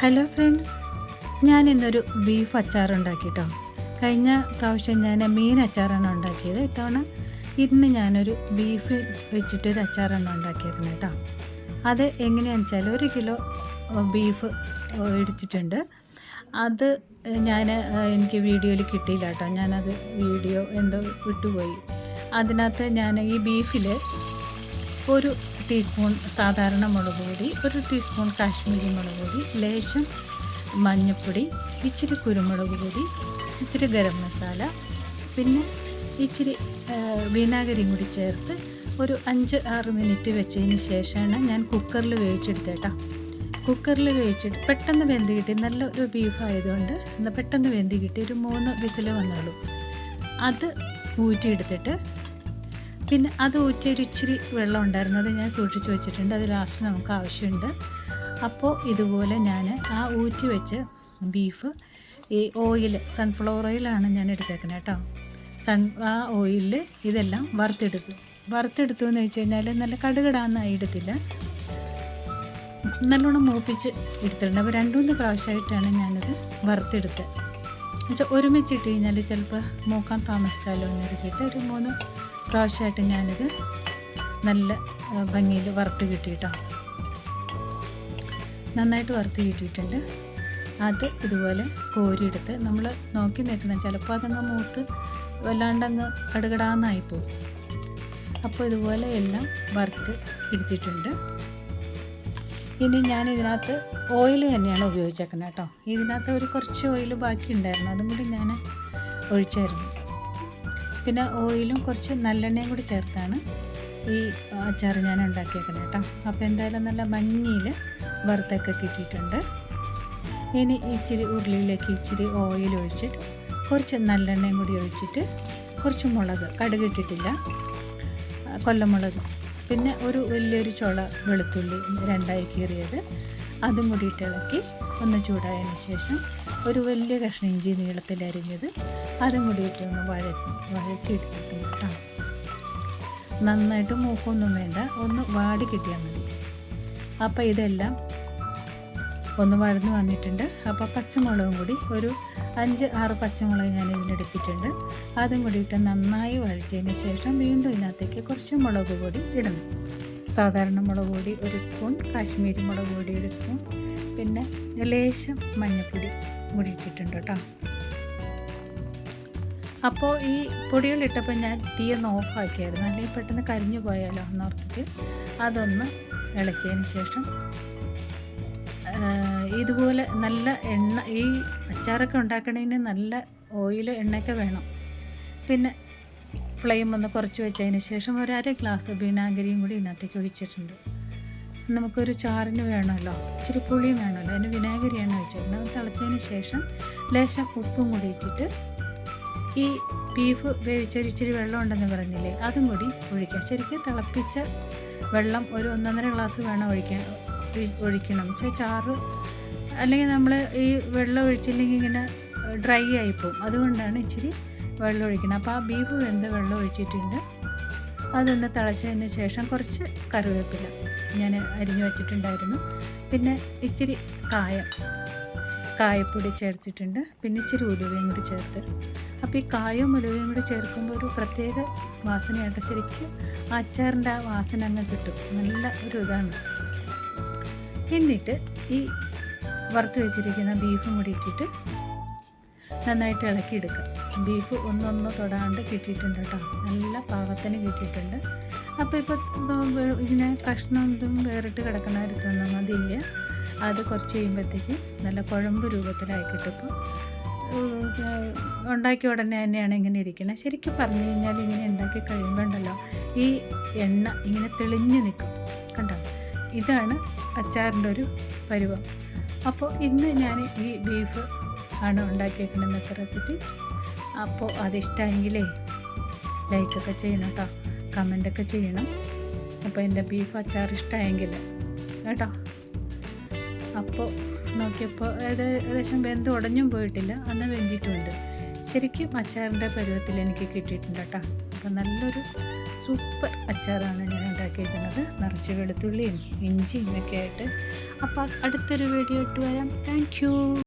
Hello friends ഞാൻ ഇന്നൊരു beef അച്ചാർ ഉണ്ടാക്കിട്ടോ കഴിഞ്ഞ പ്രാവശ്യം ഞാൻ മീൻ അച്ചാറാണ് ഉണ്ടാക്കിയത്. ഇത്തവണ ഇന്ന് ഞാനൊരു ബീഫ് വെച്ചിട്ടൊരു അച്ചാറാണ് ഉണ്ടാക്കിയിരുന്നത് കേട്ടോ. അത് എങ്ങനെയാണെന്ന് വെച്ചാൽ ഒരു കിലോ ബീഫ് ഇടിച്ചിട്ടുണ്ട്. അത് ഞാൻ എനിക്ക് വീഡിയോയിൽ കിട്ടിയില്ല കേട്ടോ. ഞാനത് വീഡിയോ എന്തോ വിട്ടുപോയി അതിനകത്ത് ഞാൻ ഈ ബീഫിൽ ഒരു ടീസ്പൂൺ സാധാരണ മുളക് പൊടി ഒരു ടീസ്പൂൺ കാശ്മീരി മുളക് പൊടി ലേശം മഞ്ഞൾപ്പൊടി ഇച്ചിരി കുരുമുളക് പൊടി ഇച്ചിരി ഗരം മസാല പിന്നെ ഇച്ചിരി വിനാഗിരിയും കൂടി ചേർത്ത് ഒരു അഞ്ച് ആറ് മിനിറ്റ് വെച്ചതിന് ശേഷമാണ് ഞാൻ കുക്കറിൽ വേവിച്ചെടുത്തേട്ടാ കുക്കറിൽ വേവിച്ചിട്ട് പെട്ടെന്ന് വെന്ത് കിട്ടി. നല്ല ഒരു ബീഫ് ആയതുകൊണ്ട് പെട്ടെന്ന് വെന്ത് കിട്ടി. ഒരു മൂന്ന് വിസിൽ വന്നുള്ളൂ അത് ഊറ്റിയെടുത്തിട്ട് പിന്നെ അത് ഊറ്റി ഒരു ഇച്ചിരി വെള്ളം ഉണ്ടായിരുന്നു. അത് ഞാൻ സൂക്ഷിച്ച് വെച്ചിട്ടുണ്ട്. അത് ലാസ്റ്റ് നമുക്ക് ആവശ്യമുണ്ട്. അപ്പോൾ ഇതുപോലെ ഞാൻ ആ ഊറ്റി വെച്ച് ബീഫ് ഈ ഓയിൽ സൺഫ്ലവർ ഓയിലാണ് ഞാൻ എടുത്തേക്കുന്നത് കേട്ടോ. സൺ ആ ഓയിലിൽ ഇതെല്ലാം വറുത്തെടുത്തു. വറുത്തെടുത്തു എന്ന് വെച്ച് കഴിഞ്ഞാൽ നല്ല കടുകടാന്നായി എടുത്തില്ല. നല്ലോണം മൂപ്പിച്ച് എടുത്തിട്ടുണ്ട്. അപ്പോൾ രണ്ടുമൂന്ന് പ്രാവശ്യമായിട്ടാണ് ഞാനത് വറുത്തെടുത്തത്. എന്നുവെച്ചാൽ ഒരുമിച്ചിട്ട് കഴിഞ്ഞാൽ ചിലപ്പോൾ മൂക്കാൻ താമസിച്ചാലോ എന്ന് ഒരു മൂന്ന് പ്രാവശ്യമായിട്ട് ഞാനിത് നല്ല ഭംഗിയിൽ വറുത്ത് കിട്ടിയിട്ടോ. നന്നായിട്ട് വറുത്ത് കിട്ടിയിട്ടുണ്ട്. അത് ഇതുപോലെ കോരിയെടുത്ത് നമ്മൾ നോക്കി നിൽക്കണം. ചിലപ്പോൾ അതങ്ങ് മൂത്ത് വല്ലാണ്ടങ്ങ് കടുകടാന്നായിപ്പോകും അപ്പോൾ ഇതുപോലെ എല്ലാം വറുത്ത് എടുത്തിട്ടുണ്ട്. ഇനി ഞാൻ ഇതിനകത്ത് ഓയിൽ തന്നെയാണ് ഉപയോഗിച്ചേക്കുന്നത് കേട്ടോ. ഇതിനകത്ത് ഒരു കുറച്ച് ഓയിൽ ബാക്കി ഉണ്ടായിരുന്നു അതും കൂടി ഞാൻ ഒഴിച്ചായിരുന്നു. പിന്നെ ഓയിലും കുറച്ച് നല്ലെണ്ണയും കൂടി ചേർത്താണ് ഈ അച്ചാർ ഞാൻ ഉണ്ടാക്കിയേക്കുന്നത് കേട്ടോ. അപ്പോൾ എന്തായാലും നല്ല മഞ്ഞയിൽ വറുത്തൊക്കെ കിട്ടിയിട്ടുണ്ട്. ഇനി ഇച്ചിരി ഉരുളിയിലേക്ക് ഇച്ചിരി ഓയിൽ ഒഴിച്ചിട്ട് കുറച്ച് നല്ലെണ്ണയും കൂടി ഒഴിച്ചിട്ട് കുറച്ച് മുളക് കടുക് ഇട്ടിട്ടില്ല. കൊല്ലമുളക്. പിന്നെ ഒരു വലിയൊരു ചുള വെളുത്തുള്ളി രണ്ടായി കീറിയത്. അതും കൂടി ഇളക്കി ഒന്ന് ചൂടായതിന് ശേഷം ഒരു വലിയ കഷ്ണം ഇഞ്ചി നീളത്തിൽ അരിഞ്ഞത് അതും കൂടി ഇട്ട് ഒന്ന് വഴറ്റി വഴറ്റി എടുത്തിട്ട് കേട്ടോ. നന്നായിട്ട് മൂക്കൊന്നും വേണ്ട. ഒന്ന് വാടി കിട്ടിയാൽ മതി. അപ്പോൾ ഇതെല്ലാം ഒന്ന് വഴന്ന് വന്നിട്ടുണ്ട്. അപ്പോൾ പച്ചമുളകും കൂടി ഒരു അഞ്ച് ആറ് പച്ചമുളക് ഞാൻ ഇതിനെടുത്തിട്ടുണ്ട് അതും കൂടിയിട്ട് നന്നായി വഴറ്റിയതിന് ശേഷം വീണ്ടും ഇതിനകത്തേക്ക് കുറച്ച് മുളക് പൊടി ഇടണം. സാധാരണ മുളക് പൊടി ഒരു സ്പൂൺ കാശ്മീരി മുളക് പൊടി ഒരു സ്പൂൺ പിന്നെ ലേശം മഞ്ഞൾപ്പൊടി കൂടി ഇട്ടിട്ടുണ്ട് കേട്ടോ. അപ്പോൾ ഈ പൊടികളിട്ടപ്പോൾ ഞാൻ തീ ഒന്ന് ഓഫാക്കിയായിരുന്നു അല്ലെങ്കിൽ പെട്ടെന്ന് കരിഞ്ഞു പോയാലോ എന്നോർത്തിട്ട് അതൊന്ന് ഇളക്കിയതിന് ശേഷം ഇതുപോലെ നല്ല എണ്ണ ഈ അച്ചാറൊക്കെ ഉണ്ടാക്കണതിന് നല്ല ഓയിൽ എണ്ണയൊക്കെ വേണം. പിന്നെ ഫ്ലെയിം ഒന്ന് കുറച്ച് വെച്ചതിന് ശേഷം ഒരു അര ഗ്ലാസ് വിനാഗിരിയും കൂടി ഇതിനകത്തേക്ക് ഒഴിച്ചിട്ടുണ്ട്. നമുക്കൊരു ചാറിന് വേണമല്ലോ ഇച്ചിരി പുളിയും വേണമല്ലോ. അതിന് വിനാഗിരിയാണ് ഒഴിച്ചിട്ടുണ്ട് അത് തിളച്ചതിന് ശേഷം ലേശം ഉപ്പും കൂടി ഇട്ടിട്ട് ഈ ബീഫ് വേവിച്ചൊരു ഇച്ചിരി വെള്ളം ഉണ്ടെന്ന് പറഞ്ഞില്ലേ അതും കൂടി ഒഴിക്കാം. ശരിക്കും തിളപ്പിച്ച വെള്ളം ഒരു ഒന്നൊന്നര ഗ്ലാസ് വേണം ഒഴിക്കാൻ ഒഴിക്കണം. പക്ഷേ ചാറ് അല്ലെങ്കിൽ നമ്മൾ ഈ വെള്ളം ഒഴിച്ചില്ലെങ്കിൽ ഇങ്ങനെ ഡ്രൈ ആയിപ്പോവും അതുകൊണ്ടാണ് ഇച്ചിരി വെള്ളം ഒഴിക്കണം അപ്പോൾ ആ ബീഫ് വെന്ത് വെള്ളം ഒഴിച്ചിട്ടുണ്ട് അതൊന്ന് തിളച്ചതിന് ശേഷം കുറച്ച് കറിവേപ്പില ഞാൻ അരിഞ്ഞു വച്ചിട്ടുണ്ടായിരുന്നു. പിന്നെ ഇച്ചിരി കായം കായപ്പൊടി ചേർത്തിട്ടുണ്ട്. പിന്നെ ഇച്ചിരി ഉലുവയും കൂടി ചേർത്ത്. അപ്പോൾ ഈ കായവും ഉലുവയും കൂടി ചേർക്കുമ്പോൾ ഒരു പ്രത്യേക വാസനയായിട്ട് ശരിക്കും അച്ചാറിന്റെ ആ വാസന അങ്ങ് കിട്ടും. നല്ല ഒരു ഇതാണ്. എന്നിട്ട് ഈ വറുത്ത് വെച്ചിരിക്കുന്ന ബീഫും കൂടി ഇട്ടിട്ട് നന്നായിട്ട് ഇളക്കിയെടുക്കുക. ബീഫ് ഒന്നൊന്ന് തൊടാണ്ട് കിട്ടിയിട്ടുണ്ട് കേട്ടോ. നല്ല പാകത്തിന് കിട്ടിയിട്ടുണ്ട്. അപ്പോൾ ഇപ്പോൾ ഇതിനെ കഷ്ണം ഇതും വേറിട്ട് കിടക്കണമായിരത്തൊന്നും മതിയില്ല അത് കുറച്ച് കഴിയുമ്പോഴത്തേക്ക് നല്ല കുഴമ്പ് രൂപത്തിലായി കിട്ടും. ഉണ്ടാക്കിയ ഉടനെ തന്നെയാണ് ഇങ്ങനെ ഇരിക്കുന്നത് ശരിക്കും പറഞ്ഞു കഴിഞ്ഞാൽ ഇങ്ങനെ ഉണ്ടാക്കി കഴിയുമ്പോൾ ഉണ്ടല്ലോ ഈ എണ്ണ ഇങ്ങനെ തെളിഞ്ഞു നിൽക്കും. കണ്ടോ? ഇതാണ് അച്ചാറിന്റെ ഒരു പരുവം. അപ്പോൾ ഇന്ന് ഞാൻ ഈ ബീഫ് ആണ് ഉണ്ടാക്കിയിരിക്കുന്നത് ഇന്നത്തെ റെസിപ്പി അപ്പോൾ അതിഷ്ടമെങ്കിലേ ലൈക്കൊക്കെ ചെയ്യണം കേട്ടോ കമന്റൊക്കെ ചെയ്യണം. അപ്പോൾ എന്റെ ബീഫ് അച്ചാർ ഇഷ്ടമായെങ്കിൽ കേട്ടോ? അപ്പോൾ നോക്കിയപ്പോൾ ഏകദേശം വെന്ത് ഉടഞ്ഞും പോയിട്ടില്ല അന്ന് വെന്തിട്ടുമുണ്ട് ശരിക്കും അച്ചാറിന്റെ പരുവത്തിൽ എനിക്ക് കിട്ടിയിട്ടുണ്ട് കേട്ടോ അപ്പോൾ നല്ലൊരു സൂപ്പർ അച്ചാറാണ് ഞാൻ ഉണ്ടാക്കിയിരിക്കുന്നത് നിറച്ച് വെളുത്തുള്ളിയും ഇഞ്ചിയും ഒക്കെ ആയിട്ട്. അപ്പോൾ അടുത്തൊരു വീഡിയോ ഇട്ട് വരാം. താങ്ക്